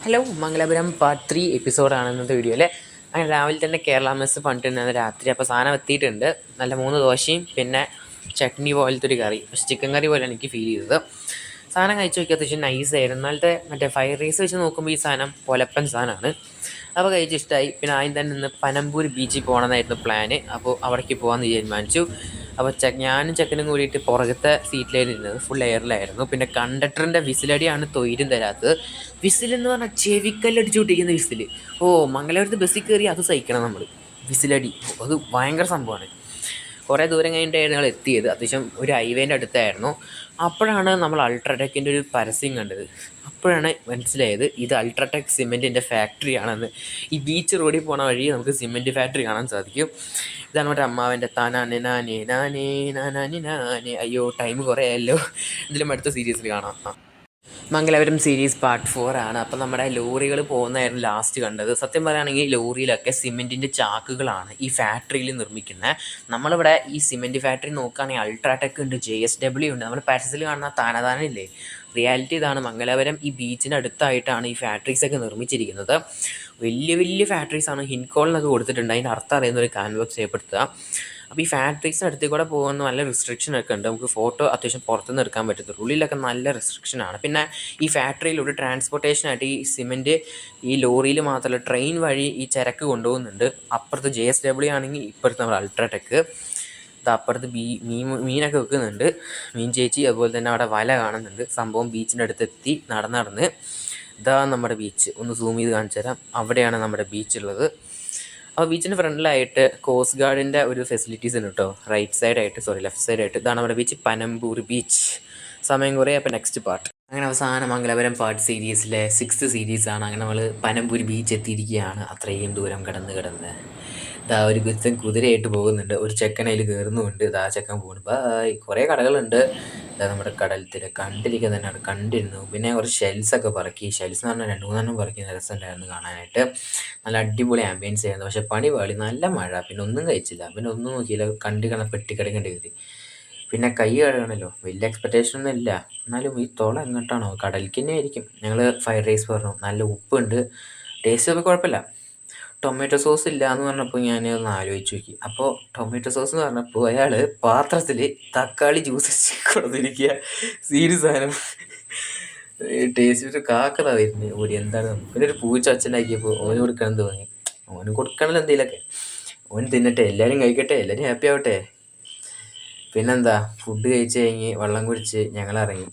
Hello Mangalapuram part three എപ്പിസോഡാണ് ഇന്നത്തെ video അല്ലേ അങ്ങനെ രാവിലെ തന്നെ കേരള മെസ്സ് പണ്ടിരുന്നത് രാത്രി. അപ്പോൾ സാധനം എത്തിയിട്ടുണ്ട്. നല്ല മൂന്ന് ദോശയും പിന്നെ ചട്നി പോലത്തെ ഒരു കറി. പക്ഷേ ചിക്കൻ കറി പോലെ എനിക്ക് ഫീൽ ചെയ്തത്. സാധനം കഴിച്ച് നോക്കിയാൽ അത്യാവശ്യം നൈസ് ആയിരുന്നു. എന്നാലത്തെ മറ്റേ ഫ്രൈഡ് റൈസ് വെച്ച് നോക്കുമ്പോൾ ഈ സാധനം പൊലപ്പൻ സാധനമാണ്. അപ്പോൾ കഴിച്ച് ഇഷ്ടമായി പിന്നെ ആദ്യം തന്നെ ഇന്ന് പനമ്പൂർ ബീച്ചിൽ പോകണമെന്നായിരുന്നു പ്ലാന് അപ്പോൾ അവിടേക്ക് പോകാമെന്ന് തീരുമാനിച്ചു അപ്പോൾ ചെ ഞാനും ചെക്കനും കൂടിയിട്ട് പുറകത്തെ സീറ്റിലായിരുന്നു ഇരുന്നത് ഫുൾ എയറിലായിരുന്നു പിന്നെ കണ്ടക്ടറിന്റെ വിസിലടിയാണ് തൊയിരും തരാത്തത്. വിസിലെന്ന് പറഞ്ഞാൽ ചെവിക്കല്ലടിച്ചു പൊട്ടിക്കുന്ന വിസിൽ ഓ മംഗലാപുരത്ത് ബസ്സിൽ കയറി അത് സഹിക്കണം നമ്മൾ വിസിലടി. അത് ഭയങ്കര സംഭവമാണ് കുറേ ദൂരം കഴിഞ്ഞിട്ടായിരുന്നു ഞങ്ങൾ എത്തിയത് അത്യാവശ്യം ഒരു ഹൈവേന്റെ അടുത്തായിരുന്നു അപ്പോഴാണ് നമ്മൾ അൾട്രാടെക്കിന്റെ ഒരു പരസ്യം കണ്ടത് അപ്പോഴാണ് മനസ്സിലായത് ഇത് അൾട്രാടെക് സിമെന്റിന്റെ ഫാക്ടറി ആണെന്ന് ഈ ബീച്ച് റോഡിൽ പോണ വഴി നമുക്ക് സിമെന്റ് ഫാക്ടറി കാണാൻ സാധിക്കും ഇതാണ് മറ്റേ അമ്മാവന്റെ താനാനെ നാനേ നാനേ നാനേ അയ്യോ ടൈം കുറേ ആയല്ലോ ഇതിലും അടുത്ത സീരീസിൽ കാണാം മംഗലാപുരം സീരീസ് പാർട്ട് ഫോർ ആണ്. അപ്പം നമ്മുടെ ലോറികൾ പോകുന്നതായിരുന്നു ലാസ്റ്റ് കണ്ടത്. സത്യം പറയുകയാണെങ്കിൽ ലോറിയിലൊക്കെ സിമെന്റിന്റെ ചാക്കുകളാണ് ഈ ഫാക്ടറിയിൽ നിർമ്മിക്കുന്നത് നമ്മളിവിടെ ഈ സിമെന്റ് ഫാക്ടറി നോക്കുകയാണെങ്കിൽ അൾട്രാടെക് ഉണ്ട് ജെ എസ് ഡബ്ല്യു ഉണ്ട്. നമ്മൾ പാരസിൽ കാണുന്ന താനതാനം ഇല്ലേ? റിയാലിറ്റി ഇതാണ്. മംഗലാപുരം ഈ ബീച്ചിന്റെ അടുത്തായിട്ടാണ് ഈ ഫാക്ടറീസ് ഒക്കെ നിർമ്മിച്ചിരിക്കുന്നത്. വലിയ വലിയ ഫാക്ടറീസാണ് ഹിൻകോളിനൊക്കെ കൊടുത്തിട്ടുണ്ട്. അതിന്റെ അർത്ഥം അറിയുന്ന ഒരു കാൻവാസ് ചെയ്യപ്പെടുത്തുക അപ്പോൾ ഈ ഫാക്ടറീസിന് അടുത്ത് കൂടെ പോകുന്ന നല്ല റെസ്ട്രിക്ഷൻ ഒക്കെ ഉണ്ട്. നമുക്ക് ഫോട്ടോ അത്യാവശ്യം പുറത്തുനിന്ന് എടുക്കാൻ പറ്റത്തുള്ളൂ. ഉള്ളിലൊക്കെ നല്ല റെസ്ട്രിക്ഷൻ ആണ്. പിന്നെ ഈ ഫാക്ടറിയിലൂടെ ട്രാൻസ്പോർട്ടേഷനായിട്ട് ഈ സിമെന്റ് ഈ ലോറിയിൽ മാത്രമല്ല ട്രെയിൻ വഴി ഈ ചരക്ക് കൊണ്ടുപോകുന്നുണ്ട്. അപ്പുറത്ത് ജെ എസ് ഡബ്ല്യു ആണെങ്കിൽ ഇപ്പുറത്ത് നമ്മുടെ അൾട്രാടെക്ക് അപ്പുറത്ത് ബീ മീൻ മീനൊക്കെ വെക്കുന്നുണ്ട്. മീൻ ചേച്ചി അതുപോലെ തന്നെ അവിടെ വല കാണുന്നുണ്ട്. സംഭവം ബീച്ചിന്റെ അടുത്തെത്തി നടന്ന് നടന്ന് ഇതാ നമ്മുടെ ബീച്ച് ഒന്ന് സൂം ചെയ്ത് കാണിച്ചു തരാം അവിടെയാണ് നമ്മുടെ ബീച്ച് ഉള്ളത്. അപ്പോൾ ബീച്ചിന്റെ ഫ്രണ്ടിലായിട്ട് കോസ്റ്റ് ഗാർഡിന്റെ ഒരു ഫെസിലിറ്റീസ് ഉണ്ട് കേട്ടോ റൈറ്റ് സൈഡായിട്ട് സോറി ലെഫ്റ്റ് സൈഡായിട്ട് ഇതാണ് നമ്മുടെ ബീച്ച് പനമ്പൂർ ബീച്ച് സമയം കുറേ അപ്പോൾ നെക്സ്റ്റ് പാർട്ട് അങ്ങനെ അവസാനം മംഗലപുരം പാർട്ട് സീരീസിലെ സിക്സ്ത് സീരീസാണ് അങ്ങനെ നമ്മൾ പനമ്പൂർ ബീച്ച് എത്തിയിരിക്കുകയാണ്. അത്രയും ദൂരം കടന്ന് കിടന്ന്. ഇതാ ഒരു ഗുരുത്തൻ കുതിരയായിട്ട് പോകുന്നുണ്ട്. ഒരു ചെക്കൻ അതിൽ കയറുന്നുമുണ്ട് ഇതാ ചെക്കൻ പോകുന്നു ബായ്. കുറേ കടകളുണ്ട്. ഇതാ നമ്മുടെ കടൽ തിര കണ്ടിരിക്കുക തന്നെയാണ്. കണ്ടിരുന്നു. പിന്നെ കുറച്ച് ഷെൽസ് ഒക്കെ പറക്കി. ഷെൽസ് എന്ന് പറഞ്ഞാൽ രണ്ട് മൂന്നെണ്ണം പറക്കി. രസമുണ്ടായിരുന്നു കാണാനായിട്ട്. നല്ല അടിപൊളി ആംബിയൻസ് ആയിരുന്നു. പക്ഷേ പണി പാളി. നല്ല മഴ. പിന്നെ ഒന്നും കഴിച്ചില്ല. പിന്നെ ഒന്നും നോക്കിയില്ല. കണ്ടി പെട്ടി കിടക്കേണ്ടി കയറി പിന്നെ കൈ കഴുകണമല്ലോ വലിയ എക്സ്പെക്റ്റേഷൻ ഒന്നും ഇല്ല. എന്നാലും ഈ തുള എങ്ങോട്ടാണോ? കടലിക്ക് ആയിരിക്കും ഞങ്ങൾ ഫ്രൈഡ് റൈസ് പറഞ്ഞു. നല്ല ഉപ്പുണ്ട്. ടേസ്റ്റ് ഒക്കെ കുഴപ്പമില്ല. ടൊമാറ്റോ സോസ് ഇല്ല എന്ന് പറഞ്ഞപ്പോൾ ഞാൻ ഒന്ന് ആലോചിച്ച് നോക്കി. അപ്പോൾ ടൊമാറ്റോ സോസ് എന്ന് പറഞ്ഞപ്പോൾ അയാൾ പാത്രത്തിൽ തക്കാളി ജ്യൂസ് കൊടുത്തിരിക്കുക സീരിയസ് സാധനം. ടേസ്റ്റ് ഒരു കാക്കത വരുന്നത് ഓടി എന്താണ്? പിന്നെ ഒരു പൂച്ച അച്ഛനാക്കിയപ്പോൾ ഓന് കൊടുക്കണം തോന്നി ഓന് കൊടുക്കണല്ലോ എന്തെങ്കിലുമൊക്കെ ഓൻ തിന്നട്ടെ എല്ലാവരും കഴിക്കട്ടെ എല്ലാവരും ഹാപ്പി ആവട്ടെ. പിന്നെന്താ? ഫുഡ് കഴിച്ച് കഴിഞ്ഞ് വെള്ളം കുടിച്ച് ഞങ്ങൾ ഇറങ്ങി.